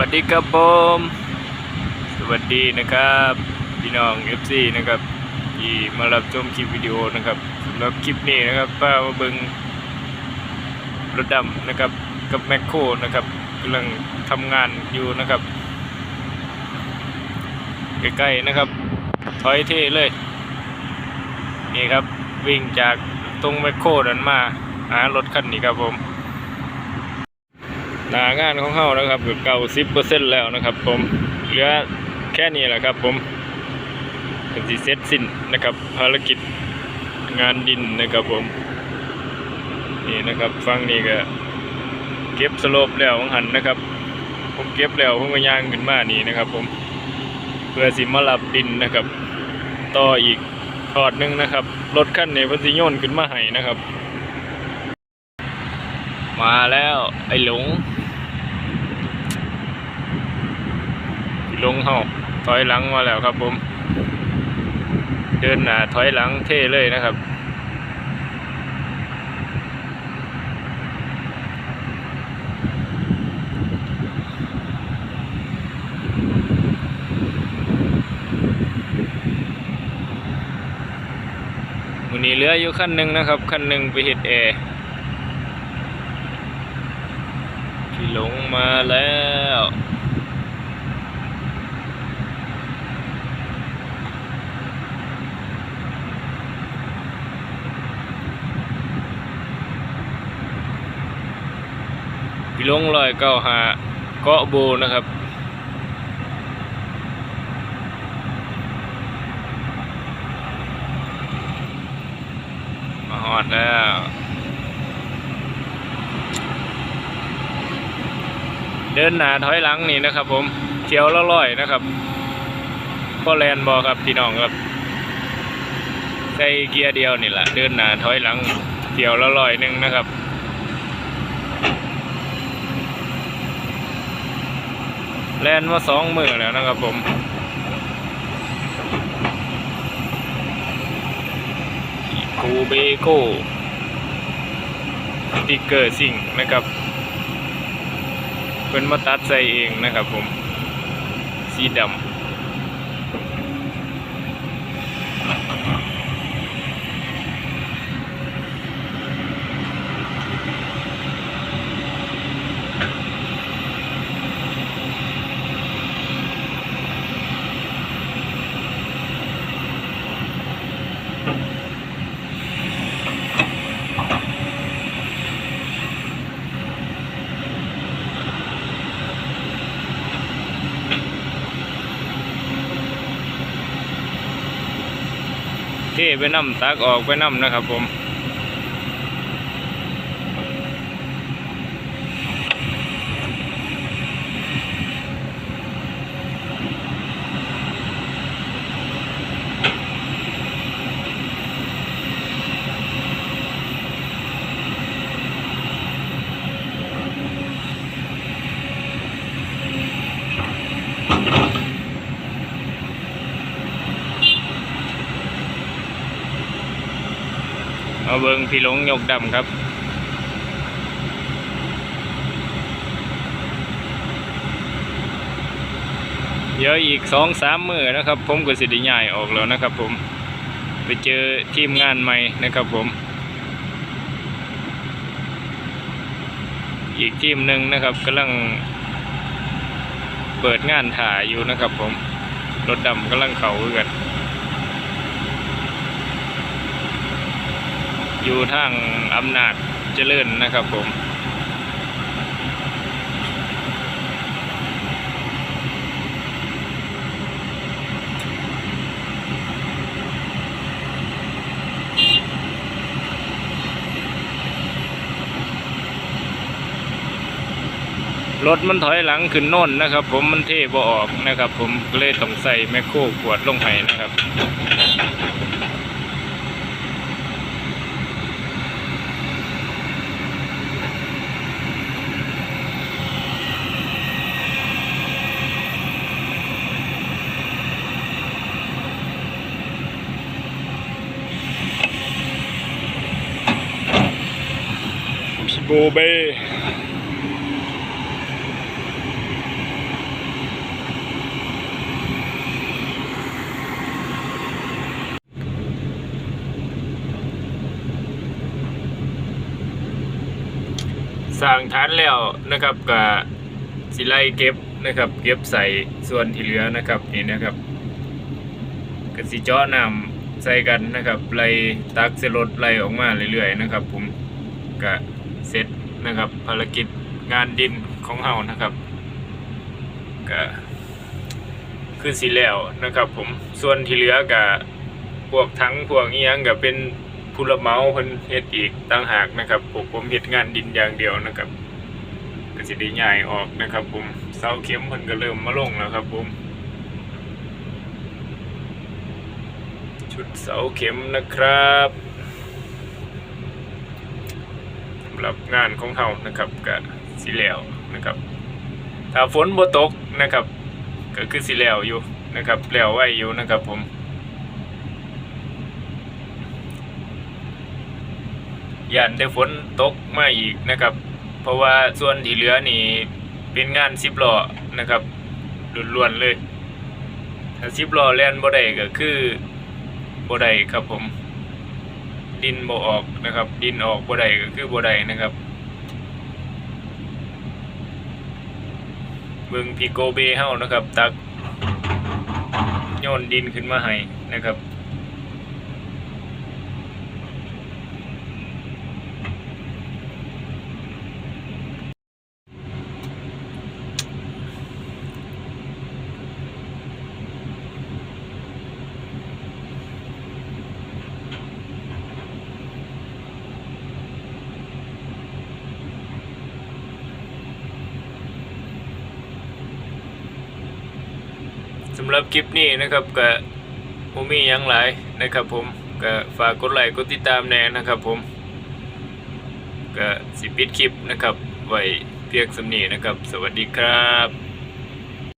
วัสดีครับผมสวัสดีนะครับพี่น้อง FC นะครับที่มารับชมคลิปวิดีโอนะครับสำหรับคลิปนี้นะครับป้ามาเบิงรถดำนะครับกับแมคโครนะครับกำลังทำงานอยู่นะครับใกล้ๆนะครับถอยเท่เลย นี่ครับวิ่งจากตรงแมคโครนั้นมาหารถคันนี้ครับผม นางานของเขานะครับเก้าสิบเปอร์เซ็นต์แล้วนะครับ ผมเหลือแค่นี้แหละครับ ผมเป็นสีเสร็จสิ้นนะครับ ภารกิจงานดินนะครับผมนี่นะครับฟังนี่ก็เก็บสโลปแล้วของหันนะครับ ผมเก็บแล้วผมก็ย่างขึ้นมานี่นะครับ ผมเพื่อสิมาลับดินนะครับ ต่ออีกทอดหนึงนะครับรถขั้นในพันธิโยนขึ้นมาให้นะครับ มาแล้วไอ้หลง พี่ลงเฮาถอยหลังมาแล้วครับผม เดินหน้าถอยหลังเท่เลยนะครับวันนี้เหลืออยู่ขั้นหนึ่งนะครับขั้นหนึ่งไปเห็ดแอร์พี่หลงมาแล้ว ลงลอยเก้าหาเกาะโบนะครับมาหอดแล้วเดินหน้าถอยหลังนี่นะครับผมเที่ยวละร้อยนะครับพ่อแลนบอครับพี่น้องครับใส่เกียร์เดียวนี่แหละเดินหน้าถอยหลังเที่ยวละร้อยหนึ่งนะครับ แลนมาสองมือแล้วนะครับผมคูเบโก้สติกเกอร์สิ่งนะครับเป็นมาตัดใส่เองนะครับผม สีดำ เทไปน้ำตักออกไปน้ำนะครับผม เอาเบิงพี่หลงยกดำครับ เดี๋ยวอีกสองสามมือนะครับ ผมก็สิได้ย้ายออกแล้วนะครับผม ไปเจอทีมงานใหม่นะครับผม อีกทีมหนึ่งนะครับกำลังเปิดงานถ่ายอยู่นะครับผม รถดำกำลังเข่ากัน อยู่ทางอำนาจเจริญนะครับผมรถมันถอยหลังขึ้นโน่นนะครับ ผมมันเทบ่ออกนะครับ ผมก็เลยต้องใส่แมคโครขวดลงไปนะครับ โกเบสร้างฐานแล้วนะครับกับสิไลเก็บนะครับ เก็บใส่ส่วนที่เหลือนะครับนี่นะครับกับสิจ้อนำใส่กันนะครับไล่ตักเสลดไล่ออกมาเรื่อยๆนะครับ ผมกับ นะครับ ภารกิจงานดินของเฮานะครับก็คือสิแล้วนะครับ ผมส่วนที่เหลือก็พวกทั้งพวกอีหยังก็เป็นผู้รับเหมาเพิ่นเฮ็ดอีกต่างหากนะครับพวกผมเฮ็ดงานดินอย่างเดียวนะครับก็สิได้ย้ายออกนะครับ ผมเสาเข็มเพิ่นก็เริ่มมาลงแล้วครับ ผมชุดเสาเข็มนะครับสำหรับงานของเฮานะครับก็สิแล้วนะครับ ถ้าฝนบ่ตกนะครับ ก็คือสิแล้วอยู่นะครับแล้วไว้อยู่นะครับผมย่านได้ฝนตกมาอีกนะครับ เพราะว่าส่วนที่เหลือนี่เป็นงานสิบล้อนะครับล้วนๆเลยถ้าสิบล้อแล่นบ่ได้ก็คือบ่ได้ครับผม ดินบ่ออกนะครับ ดินออกบ่ได้ก็คือบ่ได้นะครับเบิ่งพี่โกเบเฮานะครับ ตักโยนดินขึ้นมาให้นะครับ สำหรับคลิปนี้นะครับก็ผมมีอยังหลายนะครับ ผมก็ฝากกดไลค์กดติดตามแน่นะครับ ผมก็สิปิดคลิปนะครับ ไว้เพียงสำนีนะครับ สวัสดีครับ